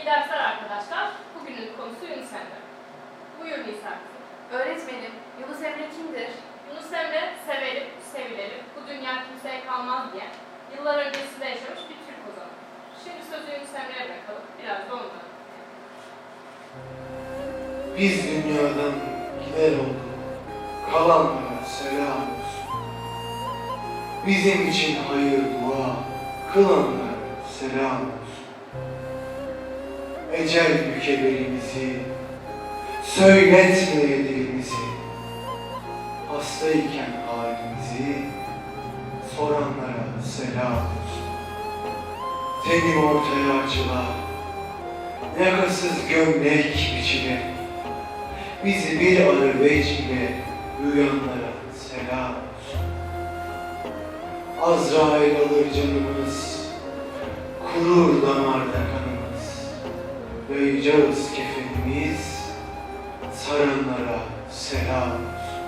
İyi dersler arkadaşlar. Bugünün konusu Yunus Emre. Buyur Nisa. Öğretmenim, Yunus Emre kimdir? Yunus Emre sevelim, sevilelim, bu dünya kimseye kalmaz diye yıllar öncesinde yaşamış bir Türk ozanı. Şimdi sözü Yunus Emre'ye bırakalım. Biraz da ondan. Biz dünyadan gider olduk, kalanlara selam olsun. Bizim için hayır dua, kılanlara selam olsun. Ecel bükelerimizi, söyletme dilimizi, hastayken halimizi, soranlara selam olsun. Tenim ortaya açılar, yakasız gömlek biçile, bizi bir arı vecihle duyanlara selam olsun. Azrail alır canımız, kurur damarda kanımız, dayayacağız kefenimiz, saranlara selam olsun.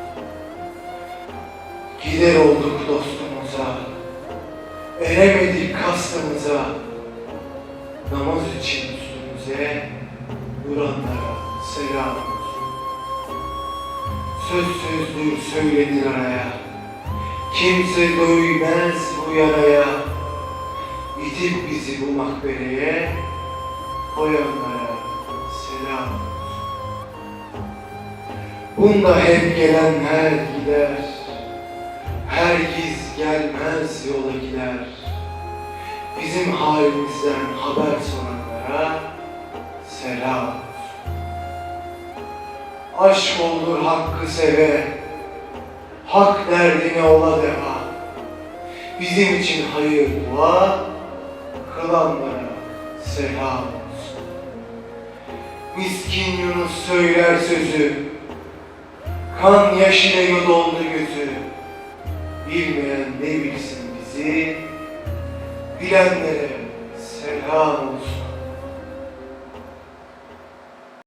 Gider olduk dostumuza, eremedik kastımıza, namaz için üstümüze duranlara selam olsun. Söz sözdür söylenir araya, kimse doymaz bu yaraya, itip bizi bu makbereye, koyanlara selam olsun. Bunda hep gelenler gider, herkes gelmez yola gider. Bizim halimizden haber soranlara selam. Aşk olur hakkı seve, hak derdine ola deva. Bizim için hayır dua, kılanlara selam olsun. Miskin Yunus söyler sözü, kan yaşıyla doldu gözü. Bilmeyen ne bilsin bizi, bilenlere selam olsun.